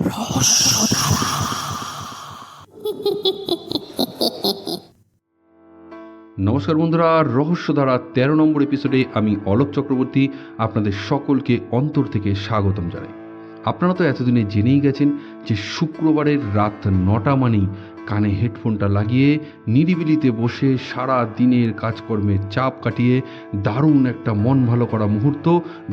নমস্কার বন্ধুরা, রহস্য রহস্যধারা তেরো নম্বর এপিসোডে আমি অলোক চক্রবর্তী আপনাদের সকলকে অন্তর থেকে স্বাগতম জানাই। আপনারা তো এতদিনে জেনেই গেছেন যে শুক্রবারের রাত নটা মানেই কানে হেডফোনটা লাগিয়ে নিরিবিলিতে বসে সারা দিনের কাজকর্মের চাপ কাটিয়ে দারুণ একটা মন ভালো করা মুহূর্ত,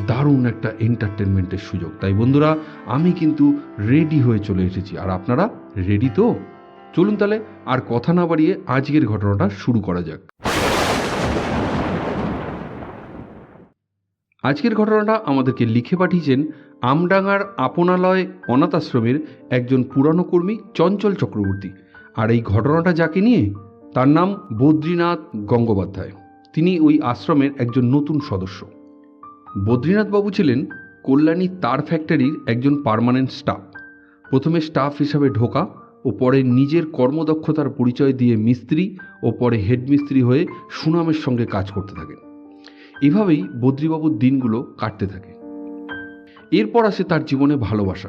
দারুণ একটা এন্টারটেনমেন্টের সুযোগ। তাই বন্ধুরা, আমি কিন্তু রেডি হয়ে চলে এসেছি। আর আপনারা রেডি তো? চলুন তাহলে আর কথা না বাড়িয়ে আজকের ঘটনাটা শুরু করা যাক। আজকের ঘটনাটা আমাদেরকে লিখে পাঠিয়েছেন আমডাঙ্গার আপনালয় অনাথ আশ্রমের একজন পুরানো কর্মী চঞ্চল চক্রবর্তী। আর এই ঘটনাটা যাকে নিয়ে, তার নাম বদ্রীনাথ গঙ্গোপাধ্যায়। তিনি ওই আশ্রমের একজন নতুন সদস্য। বদ্রীনাথ বাবু ছিলেন কল্যাণী তার ফ্যাক্টরির একজন পার্মানেন্ট স্টাফ। প্রথমে স্টাফ হিসাবে ঢোকা ও পরে নিজের কর্মদক্ষতার পরিচয় দিয়ে মিস্ত্রি ও পরে হেডমিস্ত্রি হয়ে সুনামের সঙ্গে কাজ করতে থাকেন। এভাবেই বদ্রীবাবুর দিনগুলো কাটতে থাকে। এরপর আসে তার জীবনে ভালোবাসা।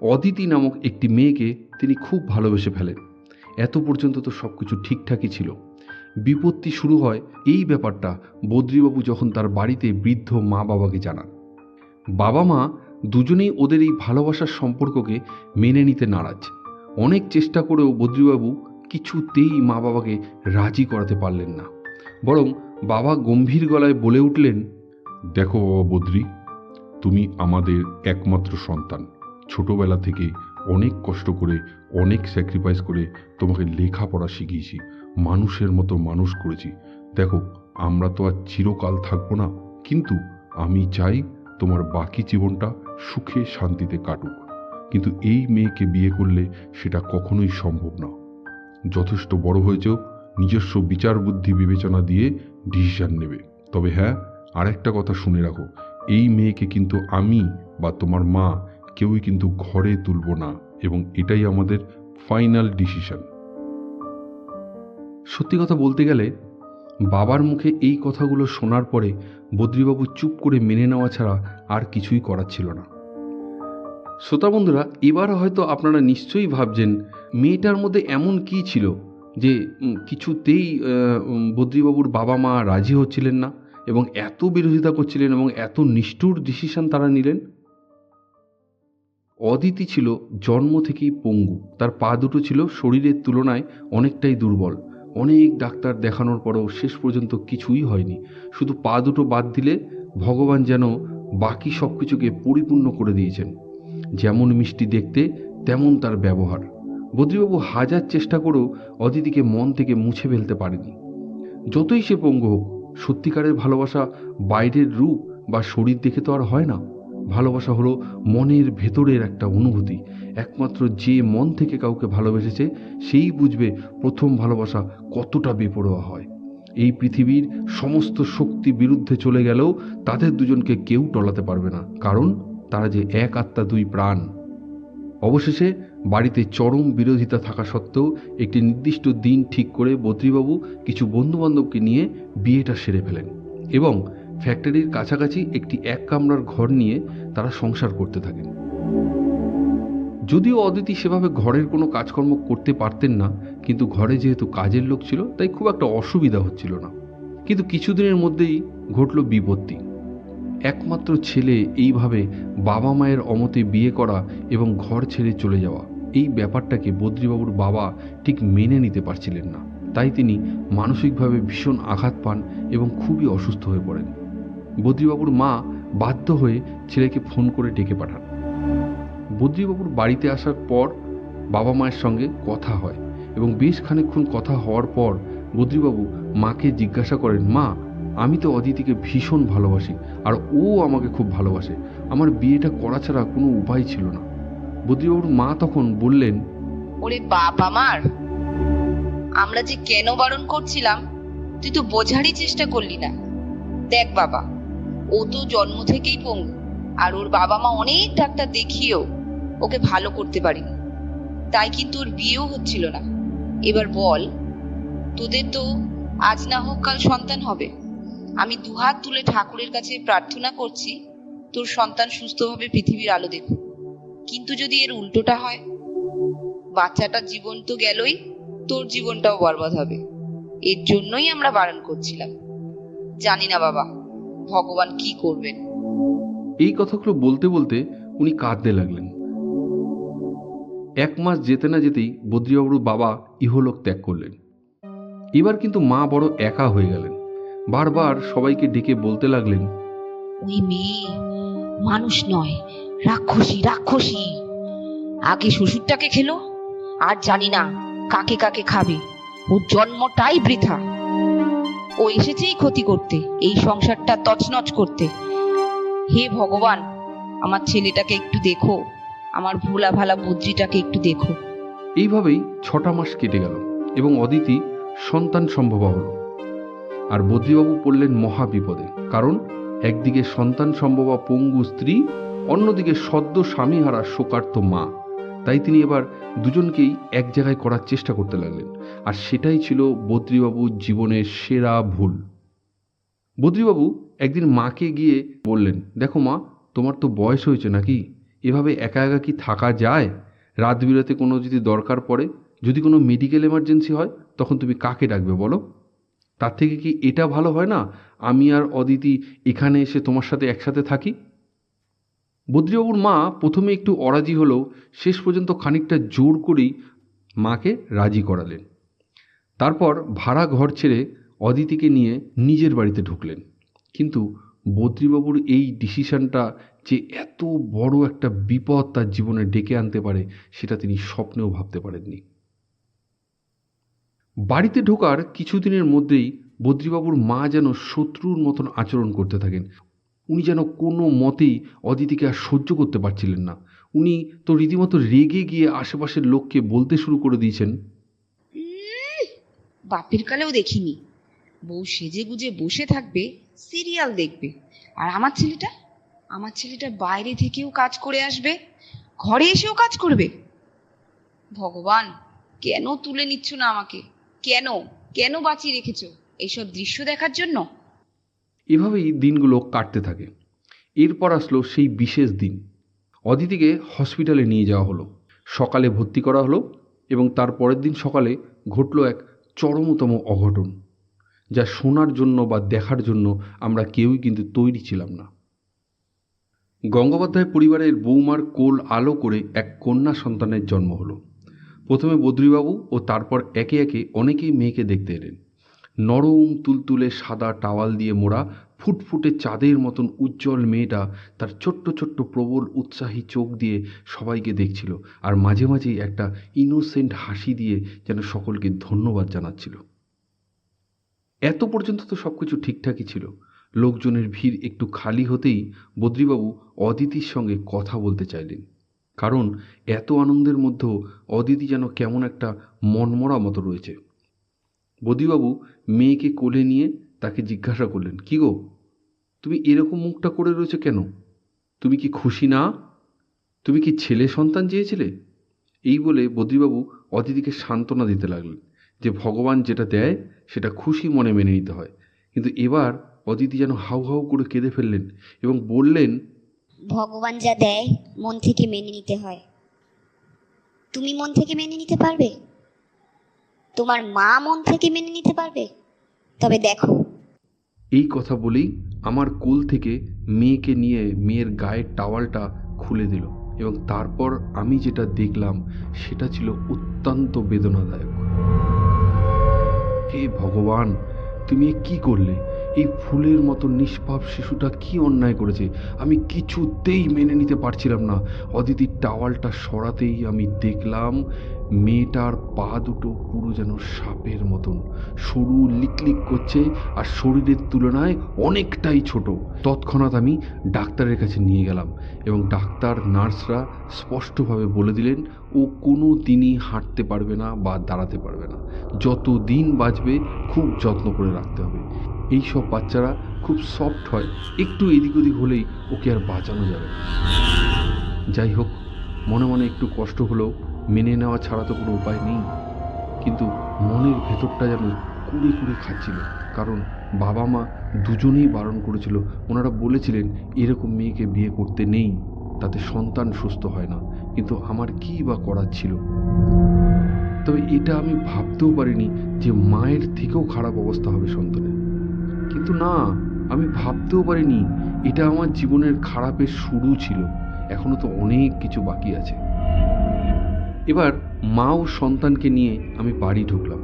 অদিতি নামক একটি মেয়েকে তিনি খুব ভালোবেসে ফেলেন। এত পর্যন্ত তো সব কিছু ঠিকঠাকই ছিল। বিপত্তি শুরু হয় এই ব্যাপারটা বদ্রীবাবু যখন তার বাড়িতে বৃদ্ধ মা বাবাকে জানান। বাবা মা দুজনেই ওদের এই ভালোবাসার সম্পর্ককে মেনে নিতে নারাজ। অনেক চেষ্টা করেও বদ্রীবাবু কিছুতেই মা বাবাকে রাজি করাতে পারলেন না। বরং বাবা গম্ভীর গলায় বলে উঠলেন, দেখো বাবা বদ্রি, তুমি আমাদের একমাত্র সন্তান। ছোটবেলা থেকে অনেক কষ্ট করে, অনেক স্যাক্রিফাইস করে তোমাকে লেখাপড়া শিখিয়েছি, মানুষের মতো মানুষ করেছি। দেখো, আমরা তো আর চিরকাল থাকব না, কিন্তু আমি চাই তোমার বাকি জীবনটা সুখে শান্তিতে কাটুক। কিন্তু এই মেয়েকে বিয়ে করলে সেটা কখনোই সম্ভব না। যথেষ্ট বড় হয়েছেও নিজস্ব বিচার বুদ্ধি বিবেচনা দিয়ে ডিসিশন নেবে। তবে হ্যাঁ আরেকটা কথা শুনে রাখো, এই মেয়েকে কিন্তু আমি বা তোমার মা কেউই কিন্তু ঘরে তুলব না এবং এটাই আমাদের ফাইনাল ডিসিশন সত্যি কথা বলতে গেলে, বাবার মুখে এই কথাগুলো শোনার পরে বদ্রীবাবু চুপ করে মেনে নেওয়া ছাড়া আর কিছুই করার ছিল না। শ্রোতা বন্ধুরা এবার হয়তো আপনারা নিশ্চয়ই ভাবছেন, মেয়েটার মধ্যে এমন কি ছিল যে কিছুতেই বদ্রীবাবুর বাবা মা রাজি হচ্ছিলেন না এবং এত বিরোধিতা করছিলেন এবং এত নিষ্ঠুর ডিসিশন তারা নিলেন? অদিতি ছিল জন্ম থেকেই পঙ্গু। তার পা দুটো ছিল শরীরের তুলনায় অনেকটাই দুর্বল। অনেক ডাক্তার দেখানোর পরেও শেষ পর্যন্ত কিছুই হয়নি। শুধু পা দুটো বাদ দিলে ভগবান যেন বাকি সব কিছুকে পরিপূর্ণ করে দিয়েছেন। যেমন মিষ্টি দেখতে, তেমন তার ব্যবহার। বদ্রীবাবু হাজার চেষ্টা করেও অদিতিকে মন থেকে মুছে ফেলতে পারেনি। যতই সে পঙ্গু হোক, সত্যিকারের ভালোবাসা বাইরের রূপ বা শরীর দেখে তো আর হয় না। ভালোবাসা হলো মনের ভেতরের একটা অনুভূতি। একমাত্র যে মন থেকে কাউকে ভালোবেসেছে, সেই বুঝবে প্রথম ভালোবাসা কতটা বেপরোয়া হয়। এই পৃথিবীর সমস্ত শক্তি বিরুদ্ধে চলে গেলেও তাদের দুজনকে কেউ টলাতে পারবে না। কারণ তারা যে এক আত্মা, দুই প্রাণ। অবশেষে বাড়িতে চরম বিরোধিতা থাকা সত্ত্বেও একটি নির্দিষ্ট দিন ঠিক করে বদ্রীবাবু কিছু বন্ধুবান্ধবকে নিয়ে বিয়েটা সেরে ফেলেন এবং ফ্যাক্টরির কাছাকাছি একটি এক কামরার ঘর নিয়ে তারা সংসার করতে থাকেন। যদিও অদিতি সেভাবে ঘরের কোনো কাজকর্ম করতে পারতেন না, কিন্তু ঘরে যেহেতু কাজের লোক ছিল, তাই খুব একটা অসুবিধা হচ্ছিল না। কিন্তু কিছুদিনের মধ্যেই ঘটল বিপত্তি। একমাত্র ছেলে এইভাবে বাবা মায়ের অমতে বিয়ে করা এবং ঘর ছেড়ে চলে যাওয়া, এই ব্যাপারটাকে বদ্রীবাবুর বাবা ঠিক মেনে নিতে পারছিলেন না। তাই তিনি মানসিকভাবে ভীষণ আঘাত পান এবং খুবই অসুস্থ হয়ে পড়েন। বদ্রীবাবুর মা বাধ্য হয়ে ছেলেকে ফোন করে ডেকে পাঠান। বদ্রীবাবুর বাড়িতে আসার পর বাবা মায়ের সঙ্গে কথা হয় এবং বেশ খানিকক্ষণ কথা হওয়ার পর বদ্রীবাবু মাকে জিজ্ঞাসা করেন, মা, আমি তো অদিতিকে ভীষণ ভালোবাসি আর ও আমাকে খুব ভালোবাসে। আমার বিয়েটা করা ছাড়া কোনো উপায় ছিল না। বদ্রীবাবুর মা তখন বললেন, ওরে বাপ আমার, আমরা যে কেন বারণ করছিলাম, তুই তো বোঝারই চেষ্টা করলি না। দেখ বাবা ও তো জন্ম থেকেই পঙ্গু, আর ওর বাবা মা অনেক ডাক্তার দেখিয়েও ওকে ভালো করতে পারেনি। তাই কিন্তু ওর বিয়েও হচ্ছিল না। এবার বল, তোদের তো আজ না হোক কাল সন্তান হবে। আমি দুহাত তুলে ঠাকুরের কাছে প্রার্থনা করছি, তোর সন্তান সুস্থভাবে পৃথিবীর আলো দেখুক কিন্তু যদি এর উল্টোটা হয়, বাচ্চাটার জীবন তো গেলই, তোর জীবনটাও বরবাদ হবে। এর জন্যই আমরা বারণ করছিলাম। জানি না বাবা। ভগবান কি করবেন? এই কথাগুলো বলতে বলতে উনি কাঁদতে লাগলেন। এক মাস যেতে না যেতেই বদ্রীবাবুর বাবা ইহলোক ত্যাগ করলেন। এবার কিন্তু মা বড় একা হয়ে গেলেন। বারবার সবাইকে ডেকে বলতে লাগলেন ওই মেয়ে মানুষ নয় রাক্ষসী রাক্ষসী। আগে শ্বশুরটাকে খেলো আর জানি না কাকে কাকে খাবে। ওর জন্মটাই বৃথা। ও এসেছেই ক্ষতি করতে, এই সংসারটা তছনছ করতে। হে ভগবান, আমার ছেলেটাকে একটু দেখো, আমার ভোলা ভালা বুদ্ধিটাকে একটু দেখো। এইভাবেই ছটা মাস কেটে গেল এবং অদিতি সন্তান সম্ভবা হলো। আর বদ্রীবাবু পড়লেন মহা বিপদে, কারণ একদিকে সন্তান সম্ভবা পঙ্গু স্ত্রী, অন্যদিকে সদ্য স্বামীহারা শোকার্ত মা। তাই তিনি এবার দুজনকেই এক জায়গায় করার চেষ্টা করতে লাগলেন। আর সেটাই ছিল বদ্রীবাবুর জীবনের সেরা ভুল। বদ্রীবাবু একদিন মাকে গিয়ে বললেন, দেখো মা, তোমার তো বয়স হয়েছে নাকি? এভাবে একা একা কি থাকা যায়? রাত বিরাতে কোনো যদি দরকার পড়ে, যদি কোনো মেডিকেল এমার্জেন্সি হয়, তখন তুমি কাকে ডাকবে বলো? তার থেকে কি এটা ভালো হয় না? আমি আর অদিতি এখানে এসে তোমার সাথে একসাথে থাকি? বদ্রীবাবুর মা প্রথমে একটু অরাজি হলেও শেষ পর্যন্ত খানিকটা জোর করেই মাকে রাজি করালেন। তারপর ভাড়া ঘর ছেড়ে অদিতিকে নিয়ে নিজের বাড়িতে ঢুকলেন। কিন্তু বদ্রীবাবুর এই ডিসিশনটা যে এত বড় একটা বিপদ তার জীবনে ডেকে আনতে পারে, সেটা তিনি স্বপ্নেও ভাবতে পারেননি। বাড়িতে ঢোকার কিছুদিনের মধ্যেই বদ্রীবাবুর মা যেন শত্রুর মতন আচরণ করতে থাকেন। উনি যেন কোনো মতেই অদিতিকে আর সহ্য করতে পারছিলেন না। উনি তো রীতিমতো রেগে গিয়ে আশেপাশের লোককে বলতে শুরু করে দিয়েছেন। বাপের কালেও দেখিনি। বউ সেজে গুজে বসে থাকবে, সিরিয়াল দেখবে। আর আমার ছেলেটা? আমার ছেলেটা বাইরে থেকেও কাজ করে আসবে, ঘরে এসেও কাজ করবে। ভগবান, কেন তুলে নিচ্ছ না আমাকে? কেন? কেন বাঁচিয়ে রেখেছো? এইসব দৃশ্য দেখার জন্য? এভাবেই দিনগুলো কাটতে থাকে। এরপর আসলো সেই বিশেষ দিন। অদিতিকে হসপিটালে নিয়ে যাওয়া হলো। সকালে ভর্তি করা হলো এবং তার পরের দিন সকালে ঘটলো এক চরমতম অঘটন, যা শোনার জন্য বা দেখার জন্য আমরা কেউই কিন্তু তৈরি ছিলাম না। গঙ্গোপাধ্যায় পরিবারের বৌমার কোল আলো করে এক কন্যা সন্তানের জন্ম হলো। প্রথমে বদ্রীবাবু ও তারপর একে একে অনেকেই মেয়েকে দেখতে এলেন। নরম তুলতুলে সাদা টাওয়াল দিয়ে মোড়া ফুটফুটে চাঁদের মতন উজ্জ্বল মেয়েটা তার ছোট্ট ছোট্ট প্রবল উৎসাহী চোখ দিয়ে সবাইকে দেখছিল আর মাঝে মাঝেই একটা ইনোসেন্ট হাসি দিয়ে যেন সকলকে ধন্যবাদ জানাচ্ছিল। এত পর্যন্ত তো সব কিছু ঠিকঠাকই ছিল। লোকজনের ভিড় একটু খালি হতেই বদ্রীবাবু অদিতির সঙ্গে কথা বলতে চাইলেন। কারণ এত আনন্দের মধ্যেও অদিতি যেন কেমন একটা মনমরা মতো রয়েছে। বদিবাবু মেয়েকে কোলে নিয়ে তাকে জিজ্ঞাসা করলেন, কি গো, তুমি এরকম মুখটা করে রয়েছে কেন? তুমি কি খুশি না? তুমি কি ছেলে সন্তান চেয়েছিলে? এই বলে বদ্রীবাবু অতিথিকে সান্ত্বনা দিতে লাগলেন যে ভগবান যেটা দেয়, সেটা খুশি মনে মেনে নিতে হয়। কিন্তু এবার অদিতি যেন হাউ হাউ করে কেঁদে ফেললেন এবং বললেন, ভগবান যা দেয়, মন থেকে মেনে নিতে হয়। তুমি মন থেকে মেনে নিতে পারবে? তোমার মা মন থেকে মেনে নিতে পারবে? তবে দেখো। এই কথা বলেই আমার কোল থেকে মেয়েকে নিয়ে মেয়ের গায়ের টাওয়ালটা খুলে দিল এবং তারপর আমি যেটা দেখলাম, সেটা ছিল অত্যন্ত বেদনাদায়ক। হে ভগবান, তুমি কি করলে? এই ফুলের মতো নিষ্পাপ শিশুটা কি অন্যায় করেছে? আমি কিছুতেই মেনে নিতে পারছিলাম না। অদিতির টাওয়ালটা সরাতেই আমি দেখলাম মেয়েটার পা দুটো পুরো যেন সাপের মতন। সরু লিকলিক করছে আর শরীরের তুলনায় অনেকটাই ছোট। তৎক্ষণাৎ আমি ডাক্তারের কাছে নিয়ে গেলাম এবং ডাক্তার নার্সরা স্পষ্টভাবে বলে দিলেন, ও কোনো দিনই হাঁটতে পারবে না বা দাঁড়াতে পারবে না। যত দিন বাঁচবে, খুব যত্ন করে রাখতে হবে। এই সব বাচ্চারা খুব সফট হয়। একটু এদিক ওদিক হলেই ওকে আর বাঁচানো যাবে যাই হোক, মনে মনে একটু কষ্ট হলেও মেনে নেওয়া ছাড়া তো কোনো উপায় নেই। কিন্তু মনের ভেতরটা যেন কুড়ে কুড়ে খাচ্ছিল, কারণ বাবা মা দুজনেই বারণ করেছিল। ওনারা বলেছিলেন, এরকম মেয়েকে বিয়ে করতে নেই, তাতে সন্তান সুস্থ হয় না। কিন্তু আমার কী বা করার ছিল? তবে এটা আমি ভাবতেও পারিনি যে মায়ের থেকেও খারাপ অবস্থা হবে সন্তানের। কিন্তু না, আমি ভাবতেও পারিনি এটা আমার জীবনের খারাপের শুরু ছিল। এখনও তো অনেক কিছু বাকি আছে। এবার মা ও সন্তানকে নিয়ে আমি বাড়ি ঢুকলাম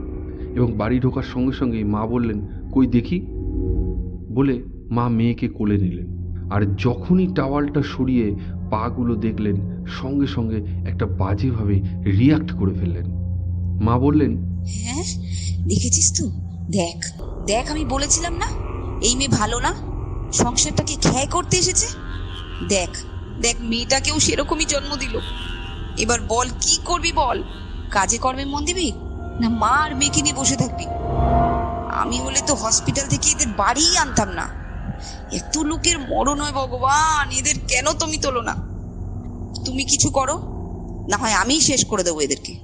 এবং বাড়ি ঢোকার সঙ্গে সঙ্গে মা বললেন, কই দেখি? বলে মা মেয়েকে কোলে নিলেন আর যখনই টাওয়ালটা সরিয়ে পাগুলো দেখলেন, সঙ্গে সঙ্গে একটা বাজেভাবে রিয়াক্ট করে ফেললেন। মা বললেন হ্যাঁ দেখেছিস তো? দেখ দেখ আমি বলেছিলাম না? এই মেয়ে ভালো না? সংসারটাকে খেয় করতে এসেছে? দেখ দেখ মেয়েটাকেও সেরকমই জন্ম দিল। এবার বল, কি করবি বল? কাজে কর্মে মন দিবি? না মা আর মেয়েকে নিয়ে বসে থাকবি? আমি হলে তো হসপিটাল থেকে এদের বাড়িই আনতাম না। এত লোকের মরণ হয় ভগবান, এদের কেন তুমি তোলো না? তুমি কিছু করো, না হয় আমিই শেষ করে দেবো এদেরকে।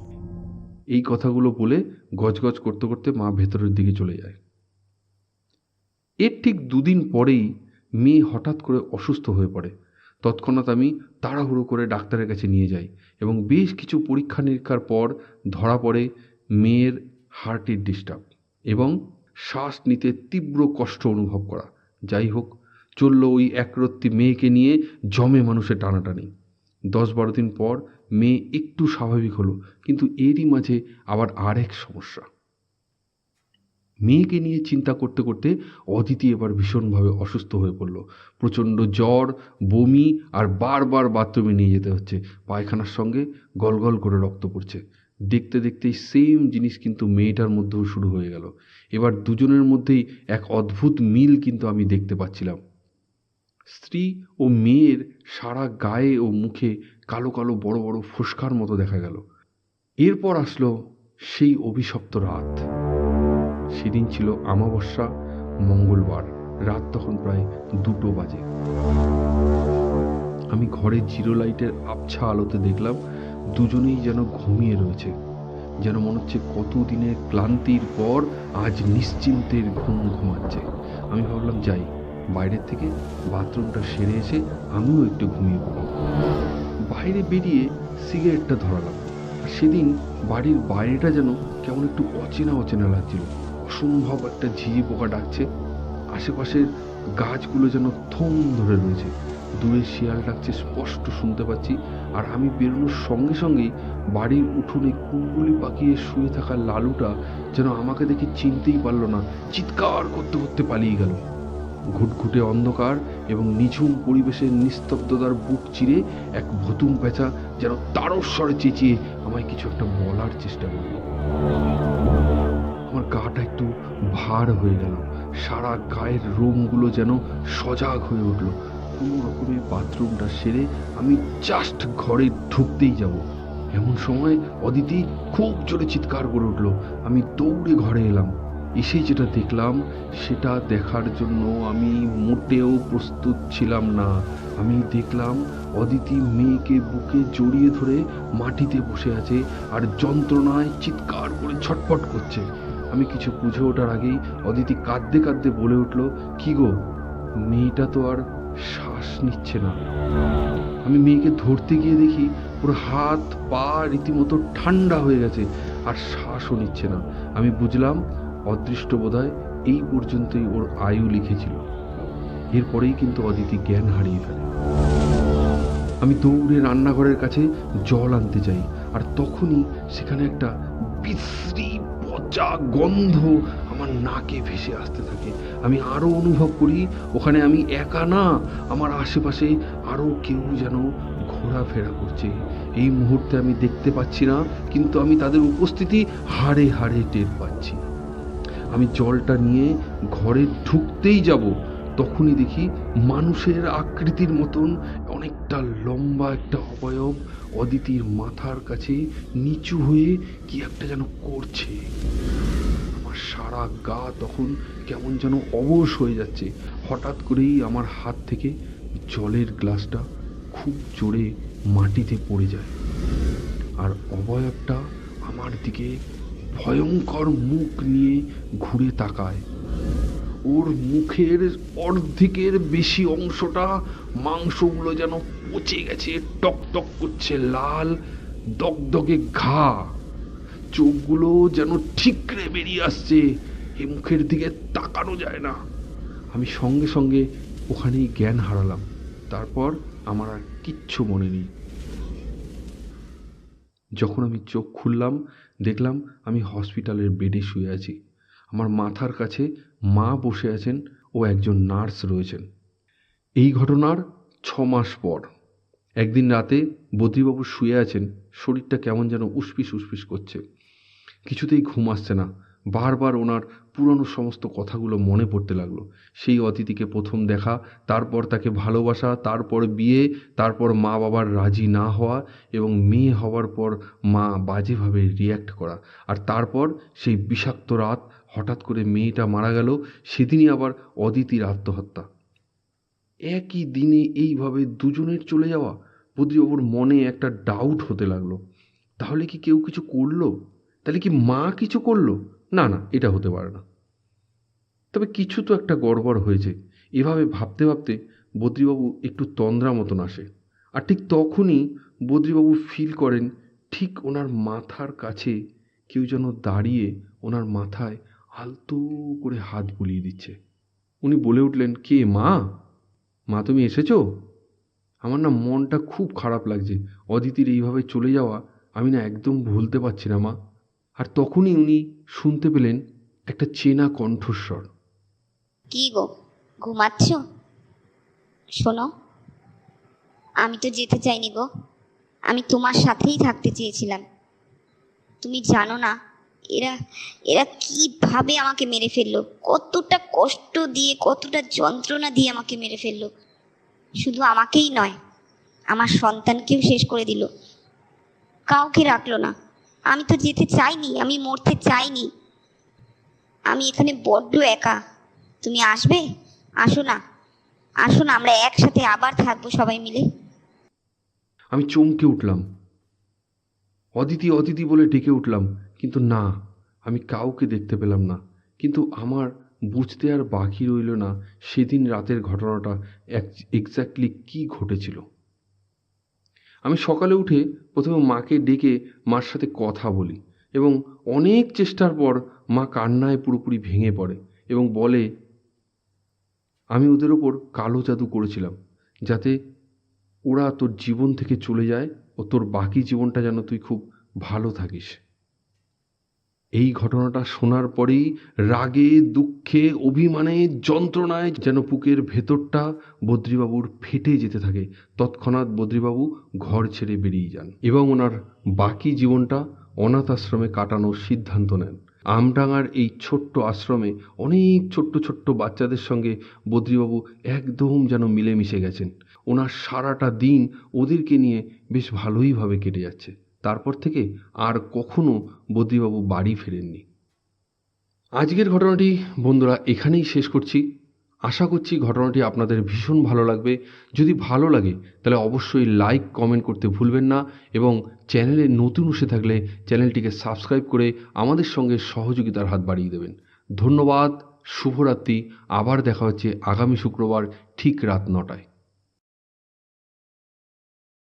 এই কথাগুলো বলে গজগজ করতে করতে মা ভেতরের দিকে চলে যায়। এর ঠিক দুদিন পরেই মেয়ে হঠাৎ করে অসুস্থ হয়ে পড়ে। তৎক্ষণাৎ আমি তাড়াহুড়ো করে ডাক্তারের কাছে নিয়ে যাই এবং বেশ কিছু পরীক্ষা নিরীক্ষার পর ধরা পড়ে মেয়ের হার্টের ডিস্টার্ব এবং শ্বাস নিতে তীব্র কষ্ট অনুভব করা। যাই হোক, চলল ওই একরত্তি মেয়েকে নিয়ে জমে মানুষের টানাটানি। দশ বারো দিন পর মেয়ে একটু স্বাভাবিক হলো, কিন্তু এরই মাঝে আবার আরেক সমস্যা। মেয়েকে নিয়ে চিন্তা করতে করতে অদিতি এবার ভীষণভাবে অসুস্থ হয়ে পড়ল। প্রচণ্ড জ্বর, বমি আর বারবার বাথরুমে নিয়ে যেতে হচ্ছে। পায়খানার সঙ্গে গলগল করে রক্ত পড়ছে। দেখতে দেখতেই সেম জিনিস কিন্তু মেয়েটার মধ্যেও শুরু হয়ে গেল। এবার দুজনের মধ্যেই এক অদ্ভুত মিল কিন্তু আমি দেখতে পাচ্ছিলাম। স্ত্রী ও মেয়ের সারা গায়ে ও মুখে কালো কালো বড় বড় ফোসকার মতো দেখা গেল। এরপর আসলো সেই অভিশপ্ত রাত। সেদিন ছিল আমাবস্যা, মঙ্গলবার, রাত তখন প্রায় দুটো বাজে। আমি ঘরে জিরো লাইটের আবছা আলোতে দেখলাম দুজনেই যেন ঘুমিয়ে রয়েছে, যেন মনে হচ্ছে কতদিনের ক্লান্তির পর আজ নিশ্চিন্তের ঘুম ঘুমাচ্ছে। আমি ভাবলাম, যাই, বাইরের থেকে বাথরুমটা সেরে এসে আমিও একটু ঘুমিয়ে পড়ি। বাইরে বেরিয়ে সিগারেটটা ধরালাম। আর সেদিন বাড়ির বাইরেটা যেন কেমন একটু অচেনা অচেনা লাগছিল। অসম্ভব একটা ঝিঝি পোকা ডাকছে। আশেপাশের গাছগুলো যেন থম ধরে রয়েছে। দূরে শিয়াল ডাকছে, স্পষ্ট শুনতে পাচ্ছি। আর আমি বেরোনোর সঙ্গে সঙ্গেই বাড়ির উঠোনে কুলগুলি পাকিয়ে শুয়ে থাকা লালুটা যেন আমাকে দেখে চিনতেই পারল না। চিৎকার করতে করতে পালিয়ে গেল। ঘুটঘুটে অন্ধকার এবং নিঝুম পরিবেশের নিস্তব্ধতার বুক চিরে এক ভুতুম পেঁচা যেন তারস্বরে চেঁচিয়ে আমায় কিছু একটা বলার চেষ্টা করল। আমার গাটা একটু ভার হয়ে গেল। সারা গায়ের রোমগুলো যেন সজাগ হয়ে উঠল। কোনো রকমে বাথরুমটা সেরে আমি জাস্ট ঘরে ঢুকতেই যাব। এমন সময় অদিতি খুব জোরে চিৎকার করে উঠল। আমি দৌড়ে ঘরে এলাম। এসে যেটা দেখলাম, সেটা দেখার জন্য আমি মোটেও প্রস্তুত ছিলাম না। আমি দেখলাম অদিতি মেয়েকে বুকে জড়িয়ে ধরে মাটিতে বসে আছে আর যন্ত্রণায় চিৎকার করে ছটফট করছে। আমি কিছু বুঝে ওঠার আগেই অদিতি কাঁদতে কাঁদতে বলে উঠল, কি গো, মেয়েটা তো আর শ্বাস নিচ্ছে না। আমি মেয়েকে ধরতে গিয়ে দেখি ওর হাত, পা রীতিমতো ঠান্ডা হয়ে গেছে আর শ্বাসও নিচ্ছে না। আমি বুঝলাম অদৃষ্ট বোধহয় এই পর্যন্তই ওর আয়ু লিখেছিল। এরপরেই কিন্তু অদিতি জ্ঞান হারিয়ে ফেলে। আমি দৌড়ে রান্নাঘরের কাছে জল আনতে যাই, আর তখনই সেখানে একটা বিশ্রী, পচা গন্ধ আমার নাকে ভেসে আসতে থাকে। আমি আরও অনুভব করি, ওখানে আমি একা না, আমার আশেপাশে আরও কেউ যেন ঘোরাফেরা করছে। এই মুহূর্তে আমি দেখতে পাচ্ছি না, কিন্তু আমি তাদের উপস্থিতি হাড়ে হাড়ে টের পাচ্ছি। আমি জলটা নিয়ে ঘরে ঢুকতেই যাব, তখনই দেখি মানুষের আকৃতির মতন অনেকটা লম্বা একটা অবয়ব অদিতির মাথার কাছে নিচু হয়ে কি একটা যেন করছে। আমার সারা গা তখন কেমন যেন অবশ হয়ে যাচ্ছে। হঠাৎ করেই আমার হাত থেকে জলের গ্লাসটা খুব জোরে মাটিতে পড়ে যায়। আর অবয়বটা আমার দিকে ভয়ঙ্কর মুখ নিয়ে ঘুরে তাকায়। ওর মুখের অর্ধেকের বেশি অংশটা মাংসগুলো যেন পচে গেছে, টক টক করছে, লাল, দগদগে ঘা। চোখগুলো যেন ঠিকরে বেরিয়ে আসছে, এ মুখের দিকে তাকানো যায় না। আমি সঙ্গে সঙ্গে ওখানেই জ্ঞান হারালাম। তারপর আমার আর কিচ্ছু মনে নেই। যখন আমি চোখ খুললাম, দেখলাম আমি হসপিটালের বেডে শুয়ে আছি। আমার মাথার কাছে মা বসে আছেন ও একজন নার্স রয়েছেন। এই ঘটনার ছ মাস পর, একদিন রাতে বদ্রীবাবু শুয়ে আছেন, শরীরটা কেমন যেন উসপিস উসপিস করছে। কিছুতেই ঘুম আসছে না। বারবার ওনার পুরনো সমস্ত কথাগুলো মনে পড়তে লাগল। সেই অতিথিকে প্রথম দেখা, তারপর তাকে ভালোবাসা, তারপর বিয়ে, তারপর মা বাবার রাজি না হওয়া এবং মেয়ে হওয়ার পর মা বাজেভাবে রিয়্যাক্ট করা। আর তারপর সেই বিষাক্ত রাত, হঠাৎ করে মেয়েটা মারা গেল, সেদিনই আবার অদিতির আত্মহত্যা। একই দিনে এইভাবে দুজনের চলে যাওয়া বদ্রীবাবুর মনে একটা ডাউট হতে লাগল। তাহলে কি কেউ কিছু করল? তাহলে কি মা কিছু করল? না না, এটা হতে পারে না। তবে কিছু তো একটা গড়বড় হয়েছে। এভাবে ভাবতে ভাবতে বদ্রীবাবু একটু তন্দ্রা মতন আসে। আর ঠিক তখনই বদ্রীবাবু ফিল করেন ঠিক ওনার মাথার কাছে কেউ যেন দাঁড়িয়ে ওনার মাথায় আলতো করে হাত বুলিয়ে দিচ্ছে। উনি বলে উঠলেন, কে, মা? মা, তুমি এসেছ? আমার না মনটা খুব খারাপ লাগছে। অদিতির এইভাবে চলে যাওয়া আমি না একদম ভুলতে পারছি না, মা। আর তখনই উনি শুনতে পেলেন একটা চেনা কণ্ঠস্বর। কি গো? ঘুমাচ্ছ? শোনো, আমি তো যেতে চাইনি গো। আমি তোমার সাথেই থাকতে চেয়েছিলাম। তুমি জানো না, এরা এরা কীভাবে আমাকে মেরে ফেলল, কতটা কষ্ট দিয়ে, কতটা যন্ত্রণা দিয়ে আমাকে মেরে ফেলল। শুধু আমাকেই নয়, আমার সন্তানকেও শেষ করে দিল। কাউকে রাখল না। আমি তো যেতে চাইনি, আমি মরতে চাইনি। আমি এখানে বড্ড একা। তুমি আসবে? আসো না। আসো না, আমরা একসাথে আবার থাকব সবাই মিলে। আমি চমকে উঠলাম। অদিতি অদিতি বলে ডেকে উঠলাম, কিন্তু না, আমি কাউকে দেখতে পেলাম না। কিন্তু আমার বুঝতে আর বাকি রইল না সেদিন রাতের ঘটনাটা এক্স্যাক্টলি কি ঘটেছিল। আমি সকালে উঠে প্রথমে মাকে ডেকে মার সাথে কথা বলি এবং অনেক চেষ্টার পর মা কান্নায় পুরোপুরি ভেঙে পড়ে এবং বলে আমি ওদের ওপর কালো জাদু করেছিলাম, যাতে ওরা তোর জীবন থেকে চলে যায় ও তোর বাকি জীবনটা যেন তুই খুব ভালো থাকিস। এই ঘটনাটা শোনার পরেই রাগে, দুঃখে, অভিমানে, যন্ত্রণায় যেন বুকের ভেতরটা বদ্রীবাবুর ফেটে যেতে থাকে। তৎক্ষণাৎ বদ্রীবাবু ঘর ছেড়ে বেরিয়ে যান এবং ওনার বাকি জীবনটা অনাথ আশ্রমে কাটানোর সিদ্ধান্ত নেন। আমডাঙার এই ছোট্ট আশ্রমে অনেক ছোট্ট ছোট্ট বাচ্চাদের সঙ্গে বদ্রিবাবু একদম যেন মিলেমিশে গেছেন। ওনার সারাটা দিন ওদেরকে নিয়ে বেশ ভালোইভাবে কেটে যাচ্ছে। তারপর থেকে আর কখনো বদ্রিবাবু বাড়ি ফেরেননি। আজকের ঘটনাটি বন্ধুরা এখানেই শেষ করছি। আশা করছি ঘটনাটি আপনাদের ভীষণ ভালো লাগবে। যদি ভালো লাগে, তাহলে অবশ্যই লাইক কমেন্ট করতে ভুলবেন না এবং চ্যানেলে নতুন এসে থাকলে চ্যানেলটিকে সাবস্ক্রাইব করে আমাদের সঙ্গে সহযোগিতার হাত বাড়িয়ে দেবেন। ধন্যবাদ, শুভরাত্রি, আবার দেখা হচ্ছে আগামী শুক্রবার ঠিক রাত নটায়।